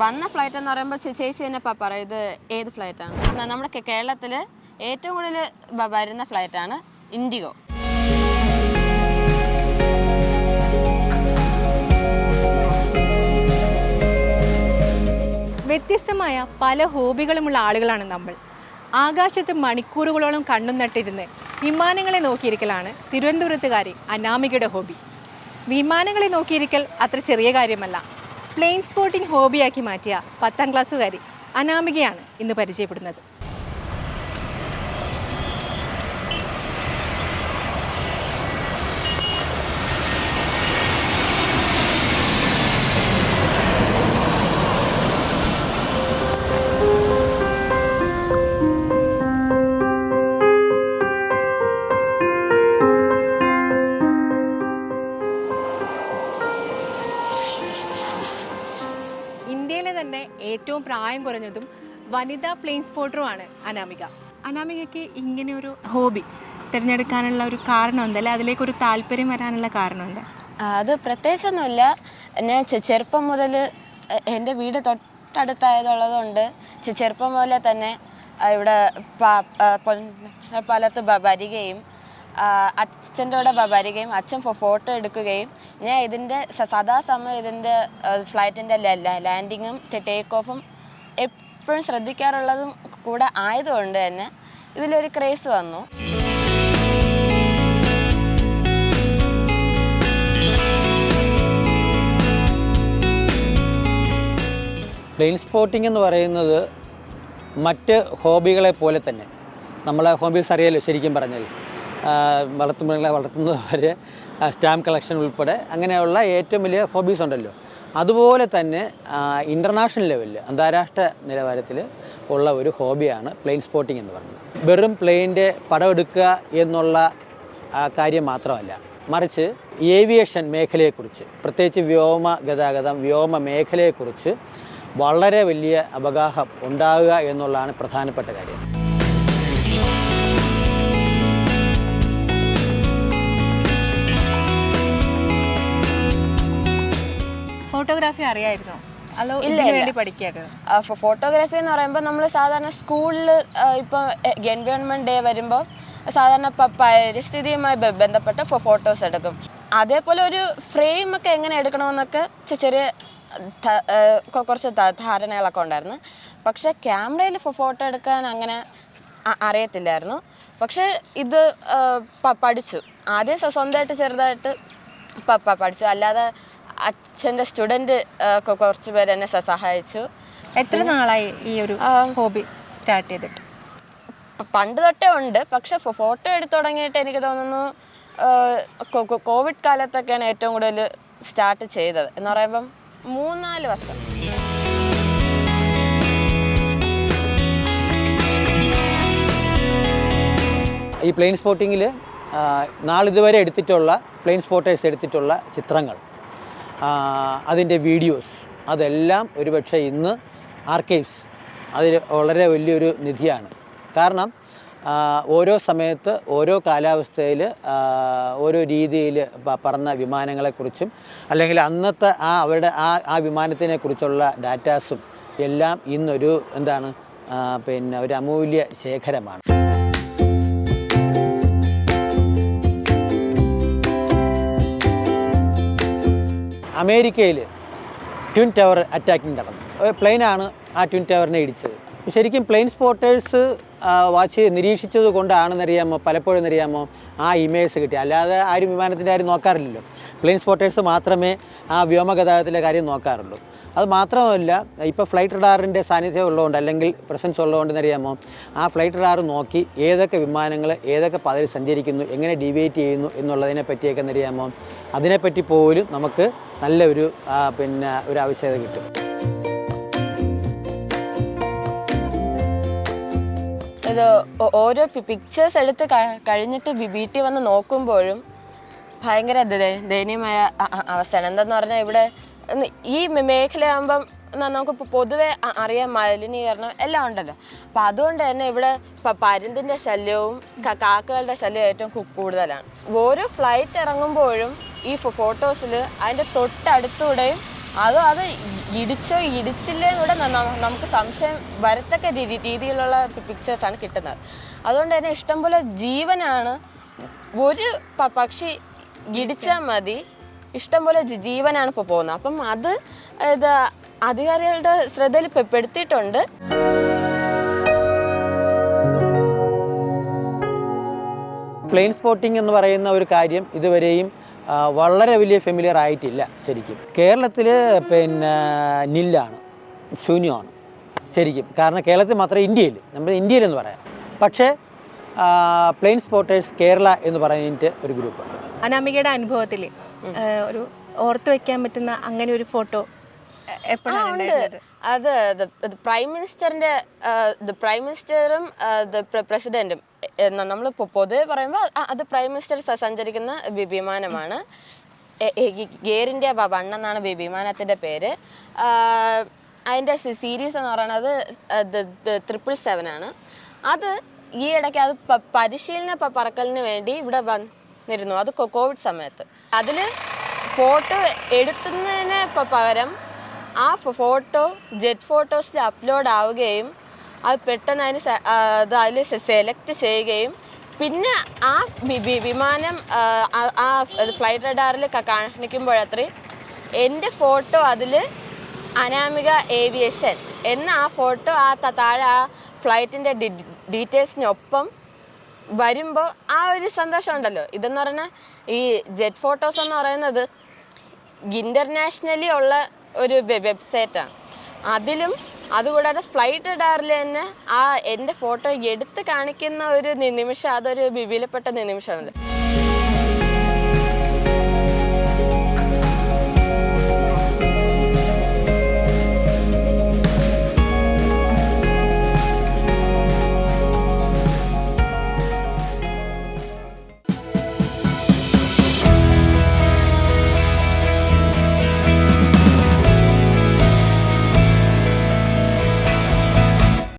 വന്ന ഫ്ലൈറ്റ് എന്ന് പറയുമ്പോൾ ചേച്ചി തന്നെ പറയും ഇത് ഏത് ഫ്ലൈറ്റാണ് നമ്മുടെ കേരളത്തിൽ ഏറ്റവും കൂടുതൽ വരുന്ന ഫ്ലൈറ്റ് ആണ് ഇൻഡിഗോ. വ്യത്യസ്തമായ പല ഹോബികളുമുള്ള ആളുകളാണ് നമ്മൾ. ആകാശത്ത് മണിക്കൂറുകളോളം കണ്ണും നട്ടിരുന്ന് വിമാനങ്ങളെ നോക്കിയിരിക്കലാണ് തിരുവനന്തപുരത്തുകാരി അനാമികയുടെ ഹോബി. വിമാനങ്ങളെ നോക്കിയിരിക്കൽ അത്ര ചെറിയ കാര്യമല്ല. പ്ലെയിൻ സ്പോട്ടിംഗ് ഹോബിയാക്കി മാറ്റിയ പത്താം ക്ലാസ്സുകാരി അനാമികയാണ് ഇന്ന് പരിചയപ്പെടുന്നത്. പ്രായം കുറഞ്ഞതും വനിതാ പ്ലെയിൻ സ്പോട്ടറുമാണ് അനാമിക. അനാമികയ്ക്ക് ഇങ്ങനെ ഒരു ഹോബി തിരഞ്ഞെടുക്കാനുള്ള ഒരു കാരണം എന്താ അതിലേക്ക് ഒരു താല്പര്യം വരാനുള്ള കാരണം എന്താ അത് പ്രത്യേകിച്ചൊന്നുമില്ല. ഞാൻ ചെറുപ്പം മുതൽ എന്റെ വീട് തൊട്ടടുത്തായതുള്ളതുകൊണ്ട് ചെറുപ്പം മുതലേ തന്നെ ഇവിടെ പാലത്ത് വരികയും അച്ഛന്റെ കൂടെ വരികയും അച്ഛൻ ഫോട്ടോ എടുക്കുകയും ഞാൻ ഇതിന്റെ സദാസമയം ഇതിന്റെ ഫ്ലൈറ്റിന്റെ ലാൻഡിങ്ങും ടേക്ക് ഓഫും എപ്പോഴും ശ്രദ്ധിക്കാറുള്ളതും കൂടെ ആയതുകൊണ്ട് തന്നെ ഇതിലൊരു ക്രേസ് വന്നു. പ്ലെയിൻ സ്പോട്ടിംഗ് എന്ന് പറയുന്നത് മറ്റ് ഹോബികളെ പോലെ തന്നെ. നമ്മളെ ഹോബീസ് അറിയാലോ ശരിക്കും പറഞ്ഞാൽ. വളർത്തുമൃഗങ്ങളെ വളർത്തുന്നത് വരെ സ്റ്റാമ്പ് കളക്ഷൻ ഉൾപ്പെടെ അങ്ങനെയുള്ള ഏറ്റവും വലിയ ഹോബീസ് ഉണ്ടല്ലോ. അതുപോലെ തന്നെ ഇന്റർനാഷണൽ ലെവലിൽ അന്താരാഷ്ട്ര നിലവാരത്തിൽ ഉള്ള ഒരു ഹോബിയാണ് പ്ലെയിൻ സ്പോട്ടിംഗ് എന്ന് പറയുന്നത്. വെറും പ്ലെയിന്റെ പടം എടുക്കുക എന്നുള്ള കാര്യം മാത്രമല്ല മറിച്ച് ഏവിയേഷൻ മേഖലയെക്കുറിച്ച് പ്രത്യേകിച്ച് വ്യോമ ഗതാഗതം വ്യോമ മേഖലയെക്കുറിച്ച് വളരെ വലിയ അവഗാഹം ഉണ്ടാകുക എന്നുള്ളതാണ് പ്രധാനപ്പെട്ട കാര്യം. ഫോട്ടോഗ്രാഫി അറിയായിരുന്നു? ഇല്ല, വേണ്ടി പഠിക്കായിരുന്നു? ഫോട്ടോഗ്രാഫി എന്ന് പറയുമ്പോൾ നമ്മൾ സാധാരണ സ്കൂളിൽ ഇപ്പോൾ എൻവയോൺമെന്റ് ഡേ വരുമ്പോൾ സാധാരണ പരിസ്ഥിതിയുമായി ബന്ധപ്പെട്ട ഫോട്ടോസ് എടുക്കും. അതേപോലെ ഒരു ഫ്രെയിം ഒക്കെ എങ്ങനെ എടുക്കണമെന്നൊക്കെ ചെറിയ കുറച്ച് ധാരണകളൊക്കെ ഉണ്ടായിരുന്നു. പക്ഷേ ക്യാമറയിൽ ഫോട്ടോ എടുക്കാൻ അങ്ങനെ അറിയത്തില്ലായിരുന്നു. പക്ഷേ ഇത് പഠിച്ചു. ആദ്യം സ്വ- സ്വന്തമായിട്ട് ചെറുതായിട്ട് പഠിച്ചു. അല്ലാതെ അച്ഛന്റെ സ്റ്റുഡന്റ് കുറച്ച് പേര് എന്നെ സഹായിച്ചു. എത്ര നാളായി ഈ ഒരു ഹോബി സ്റ്റാർട്ട് ചെയ്തിട്ട്? പണ്ട് തൊട്ടേ ഉണ്ട്. പക്ഷെ ഫോട്ടോ എടുത്തു തുടങ്ങിയിട്ട് എനിക്ക് തോന്നുന്നു കോവിഡ് കാലത്തൊക്കെയാണ് ഏറ്റവും കൂടുതൽ സ്റ്റാർട്ട് ചെയ്തത്. എന്ന് പറയുമ്പം മൂന്നാൽ വർഷം. ഈ പ്ലെയിൻ സ്പോട്ടിങ്ങിൽ നാളിതുവരെ എടുത്തിട്ടുള്ള പ്ലെയിൻ സ്പോട്ടേഴ്സ് എടുത്തിട്ടുള്ള ചിത്രങ്ങൾ. അതിന്റെ വീഡിയോസ്. അതെല്ലാം ഒരുപക്ഷെ ഇന്ന് ആർക്കൈവ്സ് അതിൽ വളരെ വലിയൊരു നിധിയാണ്. കാരണം ഓരോ സമയത്ത് ഓരോ കാലാവസ്ഥയിൽ ഓരോ രീതിയിൽ പറന്ന വിമാനങ്ങളെക്കുറിച്ചും അല്ലെങ്കിൽ അന്നത്തെ ആ അവരുടെ ആ ആ വിമാനത്തിനെ കുറിച്ചുള്ള ഡാറ്റാസും എല്ലാം ഇന്നൊരു എന്താണ് പിന്നെ ഒരു അമൂല്യ ശേഖരമാണ്. അമേരിക്കയിൽ ട്വിൻ ടവർ അറ്റാക്കിങ് നടന്നു. പ്ലെയിനാണ് ആ ട്വിൻ ടവറിനെ ഇടിച്ചത്. ശരിക്കും പ്ലെയിൻ സ്പോട്ടേഴ്സ് വാച്ച് നിരീക്ഷിച്ചത് കൊണ്ടാണെന്നറിയാമോ? പലപ്പോഴും അറിയാമോ? ആ ഇമേജ് കിട്ടി. അല്ലാതെ ആരും വിമാനത്തിന്റെ ആരും നോക്കാറില്ലല്ലോ. പ്ലെയിൻ സ്പോട്ടേഴ്സ് മാത്രമേ ആ വ്യോമഗതാഗതത്തിലെ കാര്യം നോക്കാറുള്ളൂ. അത് മാത്രമല്ല ഇപ്പോൾ ഫ്ലൈറ്റ് റഡാറിന്റെ സാന്നിധ്യം ഉള്ളതുകൊണ്ട് അല്ലെങ്കിൽ പ്രസൻസ് ഉള്ളതുകൊണ്ട് അറിയാമോ ആ ഫ്ലൈറ്റ് റഡാർ നോക്കി ഏതൊക്കെ വിമാനങ്ങൾ ഏതൊക്കെ പാതയിൽ സഞ്ചരിക്കുന്നു എങ്ങനെ ഡിവേറ്റ് ചെയ്യുന്നു എന്നുള്ളതിനെ പറ്റിയൊക്കെ അറിയാമോ അതിനെപ്പറ്റി പോലും നമുക്ക് നല്ലൊരു പിന്നെ ഒരു ആവശ്യകത കിട്ടും. ഇത് ഓരോ പിക്ചേഴ്സ് എടുത്ത് കഴിഞ്ഞിട്ട് വീട്ടിൽ വന്ന് നോക്കുമ്പോഴും ഭയങ്കര ദയനീയമായ അവസ്ഥയാണ്. എന്താന്ന് പറഞ്ഞാൽ ഇവിടെ ഈ മേഖലയാകുമ്പം നമുക്ക് പൊതുവെ അറിയാം മലിനീകരണം എല്ലാം ഉണ്ടല്ലോ. അപ്പം അതുകൊണ്ട് തന്നെ ഇവിടെ പരുന്തിന്റെ ശല്യവും കാക്കകളുടെ ശല്യവും ഏറ്റവും കൂടുതലാണ്. ഓരോ ഫ്ലൈറ്റ് ഇറങ്ങുമ്പോഴും ഈ ഫോട്ടോസിൽ അതിന്റെ തൊട്ടടുത്തൂടെയും അതോ അത് ഇടിച്ചോ ഇടിച്ചില്ലേ കൂടെ നമുക്ക് സംശയം വരത്തക്ക രീതി രീതിയിലുള്ള പിക്ചേഴ്സാണ് കിട്ടുന്നത്. അതുകൊണ്ട് തന്നെ ഇഷ്ടംപോലെ ജീവനാണ് ഒരു പക്ഷി ഇടിച്ചാൽ മതി. ഇഷ്ടംപോലെ പോലെ ജീവനാണ് ഇപ്പോൾ പോകുന്നത്. അപ്പം അത് ഇത് അധികാരികളുടെ ശ്രദ്ധയിൽ പെടുത്തിയിട്ടുണ്ട്. പ്ലെയിൻ സ്പോട്ടിംഗ് എന്ന് പറയുന്ന ഒരു കാര്യം ഇതുവരെയും വളരെ വലിയ ഫെമിലിയർ ആയിട്ടില്ല ശരിക്കും. കേരളത്തിൽ പിന്നെ നില്ലാണ് ശൂന്യമാണ് ശരിക്കും. കാരണം കേരളത്തിൽ മാത്രമേ ഇന്ത്യയിൽ നമ്മൾ ഇന്ത്യയിൽ എന്ന് പറയാം. പക്ഷേ പ്ലെയിൻ സ്പോട്ടേഴ്സ് കേരള എന്ന് പറഞ്ഞിട്ട് ഒരു ഗ്രൂപ്പ് അനാമികയുടെ അനുഭവത്തിൽ ഒരു ഓർത്തു വെക്കാൻ പറ്റുന്ന അങ്ങനെ ഒരു ഫോട്ടോ എപ്പോഴാണ് അത് പ്രൈം മിനിസ്റ്ററിന്റെ പ്രൈം മിനിസ്റ്ററും പ്രസിഡന്റും നമ്മൾ പൊതുവെ പറയുമ്പോൾ അത് പ്രൈം മിനിസ്റ്റർ സഞ്ചരിക്കുന്ന വിമാനമാണ്. എയർ ഇന്ത്യ വൺ എന്നാണ് വിമാനത്തിന്റെ പേര്. അതിന്റെ സീരീസ് എന്ന് പറയുന്നത് ട്രിപ്പിൾ സെവൻ ആണ്. അത് ഈ ഇടയ്ക്ക് അത് പരിശീലന പറക്കലിന് വേണ്ടി ഇവിടെ വന്നിരുന്നു അത് കോവിഡ് സമയത്ത്. അതിൽ ഫോട്ടോ എടുക്കുന്നതിന് പ- പകരം ആ ഫോട്ടോ ജെറ്റ് ഫോട്ടോസിൽ അപ്ലോഡ് ആവുകയും അത് പെട്ടെന്ന് അതിന് അത് അതിൽ സെലക്ട് ചെയ്യുകയും പിന്നെ ആ വിമാനം ആ ഫ്ലൈറ്റ് റഡാറിൽ കാണിക്കുമ്പോഴത്രേ എന്റെ ഫോട്ടോ അതിൽ അനാമിക ഏവിയേഷൻ എന്ന ആ ഫോട്ടോ ആ താഴെ ആ ഫ്ലൈറ്റിന്റെ ഡീറ്റെയിൽസിനൊപ്പം വരുമ്പോൾ ആ ഒരു സന്തോഷം ഉണ്ടല്ലോ. ഇതെന്ന് പറഞ്ഞാൽ ഈ ജെറ്റ് ഫോട്ടോസ് എന്ന് പറയുന്നത് ഇന്റർനാഷണലി ഉള്ള ഒരു വെബ്സൈറ്റാണ് അതിലും അതുകൂടാതെ ഫ്ലൈറ്റ് ഇടാറിൽ തന്നെ ആ എന്റെ ഫോട്ടോ എടുത്ത് കാണിക്കുന്ന ഒരു നിമിഷം അതൊരു വിപുലപ്പെട്ട നിമിഷമാണല്ലോ